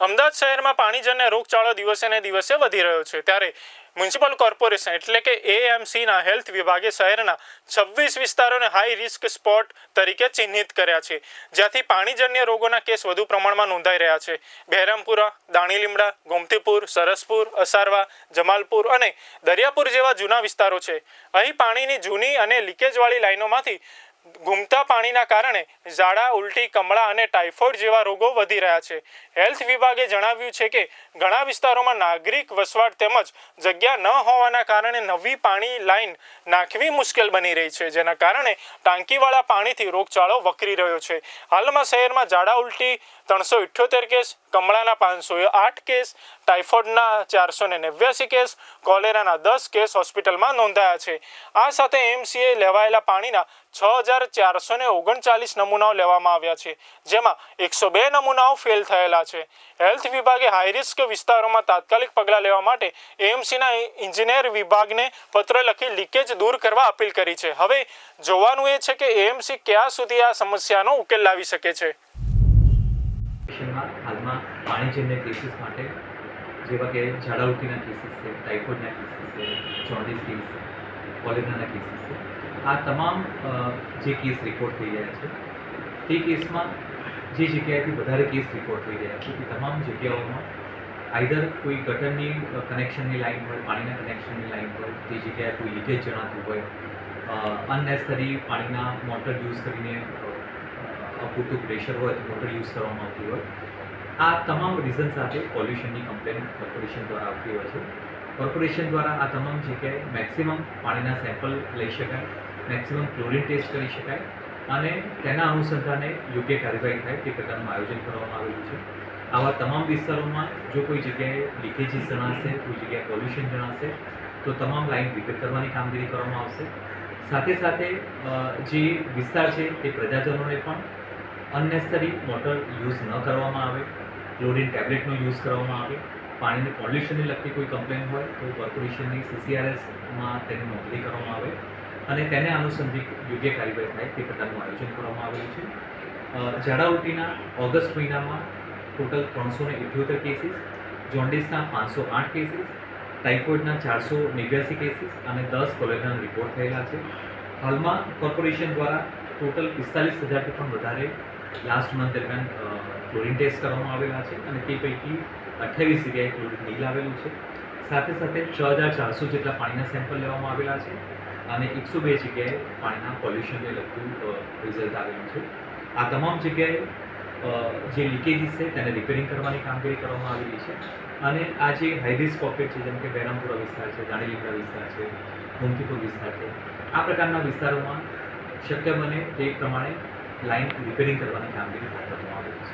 અમદાવાદ શહેરમાં પાણીજન્ય રોગચાળો દિવસે ને દિવસે વધી રહ્યો છે. ત્યારે મ્યુનિસિપલ કોર્પોરેશન એટલે કે એએમસીના હેલ્થ વિભાગે શહેરના છવ્વીસ વિસ્તારોને હાઈ રિસ્ક સ્પોટ તરીકે ચિહ્નિત કર્યા છે. જ્યાંથી પાણીજન્ય રોગોના કેસ વધુ પ્રમાણમાં નોંધાઈ રહ્યા છે. બહેરામપુરા, દાણીલીમડા, ગોમતીપુર, સરસપુર, અસારવા, જમાલપુર અને દરિયાપુર જેવા જૂના વિસ્તારો છે. અહીં પાણીની જૂની અને લીકેજવાળી લાઈનોમાંથી ઘૂમતા પાણીના કારણે ઝાડા, ઉલટી, કમળા અને ટાઇફોઇડ જેવા રોગો વધી રહ્યા છે. હેલ્થ વિભાગે જણાવ્યું છે કે ઘણા વિસ્તારોમાં નાગરિક વસવાટ તેમજ જગ્યા ન હોવાના કારણે નવી પાણી લાઈન નાખવી મુશ્કેલ બની રહી છે, જેના કારણે ટાંકીવાળા પાણીથી રોગચાળો વકરી રહ્યો છે. હાલમાં શહેરમાં ઝાડા, ઉલટી ત્રણસો ઇઠ્યોતેર કેસ, કમળાના પાંચસો આઠ કેસ, ટાઇફોઇડના ચારસો ને નેવ્યાસી કેસ, કોલેરાના દસ કેસ હોસ્પિટલમાં નોંધાયા છે. આ સાથે એમસીએ લેવાયેલા પાણીના છ હજાર ચારસો ને ઓગણચાલીસ નમૂનાઓ લેવામાં આવ્યા છે, જેમાં એકસો બે નમૂનાઓ ફેલ થયેલા છે. હેલ્થ વિભાગે હાઈરિસ્ક વિસ્તારોમાં તાત્કાલિક પગલાં લેવા માટે એએમસીના ઇન્જિનિયર વિભાગને પત્ર લખી લીકેજ દૂર કરવા અપીલ કરી છે. હવે જોવાનું એ છે કે એએમસી ક્યાં સુધી આ સમસ્યાનો ઉકેલ લાવી શકે છે. જેવા કે ઝાડા ઉલટીના કેસીસ છે ટાઇફોઇડના કેસીસ છે જોન્ડિસ કેસ છે કોલેરાના કેસીસ છે. આ તમામ જે કેસ રિપોર્ટ થઈ રહ્યા છે, તે કેસમાં જે જગ્યાએથી વધારે કેસ રિપોર્ટ થઈ રહ્યા છે, તે તમામ જગ્યાઓમાં આઈધર કોઈ ગટરની કનેક્શનની લાઈન હોય, પાણીના કનેક્શનની લાઈન હોય તે જગ્યાએ કોઈ લીકેજ જણાતું હોય અનનેસરી પાણીના મોટર યુઝ કરીને પૂરતું પ્રેશર હોય મોટર યુઝ કરવામાં આવતી હોય, આ તમામ રીઝન સાથે પોલ્યુશનની કમ્પ્લેન કોર્પોરેશન દ્વારા આવતી હોય છે. કોર્પોરેશન દ્વારા આ તમામ જગ્યાએ મેક્સિમમ પાણીના સેમ્પલ લઈ શકાય. મેક્સિમમ ક્લોરિન ટેસ્ટ કરી શકાય અને તેના અનુસંધાને યોગ્ય કાર્યવાહી થાય તે પ્રકારનું આયોજન કરવામાં આવેલું છે. આવા તમામ વિસ્તારોમાં જો કોઈ જગ્યાએ લીકેજીસ જણાશે, કોઈ જગ્યાએ પોલ્યુશન જણાશે, તો તમામ લાઈન રિપેર કરવાની કામગીરી કરવામાં આવશે. સાથે સાથે જે વિસ્તાર છે તે પ્રજાજનોને પણ અનનેસરી મોટર યુઝ ન કરવામાં આવે ક્લોરિન ટેબ્લેટનો યુઝ કરવામાં આવે, પાણીને પોલ્યુશનને લગતી કોઈ કમ્પ્લેન હોય તો કોર્પોરેશનની સીસીઆરએસમાં તેની નોંધણી કરવામાં આવે. અને તેને આનુષંગિક યોગ્ય કાર્યવાહી થાય તે પ્રકારનું આયોજન કરવામાં આવેલું છે. અ, ઓગસ્ટ મહિનામાં ટોટલ ત્રણસો ને ઇઠ્યોતેર કેસીસ જોન્ડિસના પાંચસો આઠ કેસીસ ટાઇફોઇડના ચારસો નેવ્યાસી કેસીસ અને દસ કોલેરાના રિપોર્ટ થયેલા છે. હાલમાં કોર્પોરેશન દ્વારા ટોટલ પિસ્તાલીસ હજારથી પણ વધારે લાસ્ટ મંથ દરમિયાન ક્લોરિન ટેસ્ટ કરવામાં આવેલા છે અને તે પૈકી અઠ્યાવીસ જગ્યાએ ક્લોરિન નીલ આવેલું છે. સાથે સાથે છ હજાર ચારસો જેટલા પાણીના સેમ્પલ લેવામાં આવેલા છે. અને એકસો બે જગ્યાએ પાણીના પોલ્યુશનને લગતું રિઝલ્ટ આવેલું છે. આ તમામ જગ્યાએ જે લીકેજીસ છે તેને રિપેરિંગ કરવાની કામગીરી કરવામાં આવેલી છે. અને આ જે હાઈરિસ્ક પોકેટ છે, જેમ કે બહેરામપુરા વિસ્તાર છે દાણીલીમડા વિસ્તાર છે, ગોમતીપુર વિસ્તાર છે, આ પ્રકારના વિસ્તારોમાં શક્ય બને તે પ્રમાણે લાઈન રિપેરિંગ કરવાની કામગીરી હાથ ધરવામાં આવેલી છે.